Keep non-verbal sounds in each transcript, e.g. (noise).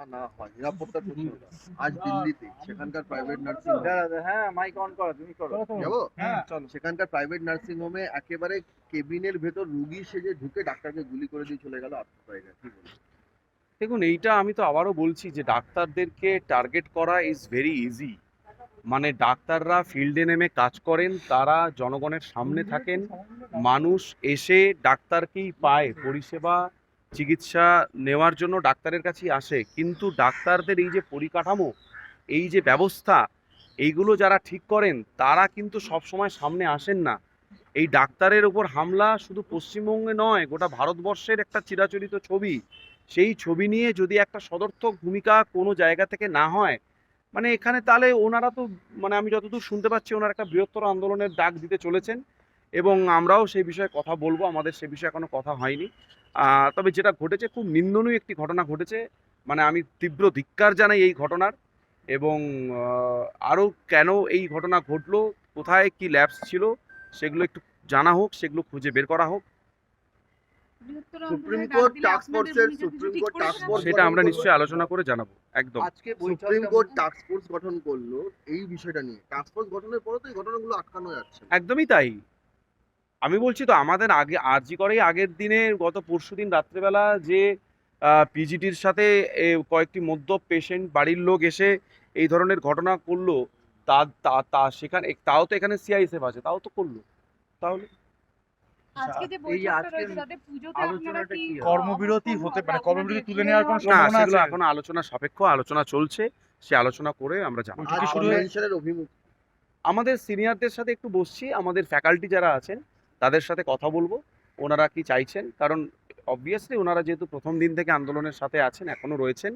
জমা না হয় নিরাপত্তার (laughs) প্রশ্নটা আজ দিল্লিতে সেখানকার প্রাইভেট নার্সিং হ্যাঁ মাইক অন করো তুমি করো। যাব? হ্যাঁ সেখানকার প্রাইভেট নার্সিং হোমে একেবারে কেবিনের ভেতর রুগী সেজে ঢুকে ডাক্তারকে গুলি করে দিয়ে চলে গেল আত্মহত্যা কি বলব? দেখুন এইটা আমি তো আবারও বলছি যে ডাক্তারদেরকে টার্গেট করা ইজ ভেরি ইজি মানে ডাক্তাররা ফিল্ডে নেমে কাজ করেন তারা জনগণের সামনে থাকেন মানুষ এসে ডাক্তারকেই পায় পরিষেবা চিকিৎসা নেওয়ার জন্য ডাক্তারের কাছেই আসে। কিন্তু ডাক্তারদের এই যে পরিকাঠামো, এই যে ব্যবস্থা, এইগুলো যারা ঠিক করেন, তারা কিন্তু সবসময় সামনে আসেন না। এই ডাক্তারের ওপর হামলা শুধু পশ্চিমবঙ্গে নয়, গোটা ভারতবর্ষের একটা চিরাচরিত ছবি। সেই ছবি নিয়ে যদি একটা সদর্থক ভূমিকা কোনো জায়গা থেকে না হয় মানে এখানে তাহলে ওনারা তো মানে আমি যতদূর শুনতে পাচ্ছি, ওনারা একটা বৃহত্তর আন্দোলনের ডাক দিতে চলেছেন। এবং আমরাও সেই বিষয়ে কথা বলব আমাদের সে বিষয়ে এখনও কথা হয়নি। তবে যেটা ঘটেছে খুব নিন্দনীয় একটি ঘটনা ঘটেছে। মানে আমি তীব্র ধিক্কার জানাই এই ঘটনার এবং আরও কেন এই ঘটনা ঘটলো কোথায় কি ল্যাবস ছিল সেগুলো একটু জানা হোক সেগুলো খুঁজে বের করা হোক। সুপ্রিম কোর্ট টাস্ক ফোর্সের সুপ্রিম কোর্ট টাস্ক ফোর্স সেটা আমরা নিশ্চয়ই আলোচনা করে জানাব একদম। আজকে সুপ্রিম কোর্ট টাস্ক ফোর্স গঠন করল এই বিষয়টা নিয়ে টাস্ক ফোর্স গঠনের পরে তো এই ঘটনাগুলো আটকানো যাচ্ছে একদমই তাই। আমি বলছি তো আমাদের আগে আরজি করে আগের দিনে গত পরশুদিন রাত্রেবেলা যে পিজিটির সাথে এ, কয়েকটি মধ্য পেশেন্ট বাড়ির লোক এসে এই ধরনের ঘটনা করল তা তা সেখানে তাও তো এখানে সিআইএসএফ আছে তাও তো করল। তাহলে? হবে? কর্মবিরতি হতে কর্মবিরতি তুলে নেওয়ার কোনো সম্ভাবনা আছে? এখনও আলোচনা সাপেক্ষ আলোচনা চলছে সে আলোচনা করে আমরা জানাব। শুরু অভিমুখ আমাদের সিনিয়রদের সাথে একটু বসছি আমাদের ফ্যাকাল্টি যারা আছেন তাদের সাথে কথা বলব। ওনারা কি চাইছেন? কারণ অবভিয়াসলি ওনারা যেহেতু প্রথম দিন থেকে আন্দোলনের সাথে আছেন এখনও রয়েছেন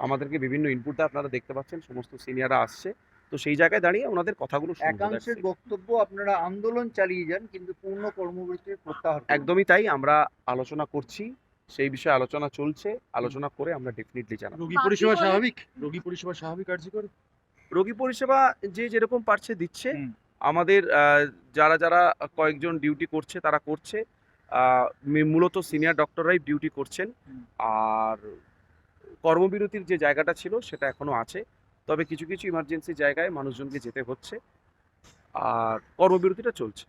আমাদেরকে বিভিন্ন ইনপুট আপনারা দেখতে পাচ্ছেন সমস্ত সিনিয়ররা আসছে। তো সেই জায়গায় দাঁড়িয়ে ওনাদের কথাগুলো একাংশের বক্তব্য আপনারা আন্দোলন চালিয়ে যান কিন্তু পূর্ণ কর্মবিরতির প্রত্যাহার একদমই তাই আমরা আলোচনা করছি সেই বিষয়ে আলোচনা চলছে আলোচনা করে আমরা ডেফিনেটলি জানাব। রোগী পরিষেবা স্বাভাবিক? রোগী পরিষেবা স্বাভাবিক কার্যকর? রোগী পরিষেবা যে যেরকম পারছে দিচ্ছে। আমাদের যারা যারা কয়েকজন ডিউটি করছে তারা করছে। মূলত সিনিয়র ডক্টররাই ডিউটি করছেন। আর কর্মবিরতির যে জায়গাটা ছিল সেটা এখনও আছে। তবে কিছু কিছু ইমার্জেন্সি জায়গায় মানুষজনকে যেতে হচ্ছে। আর কর্মবিরতিটা চলছে।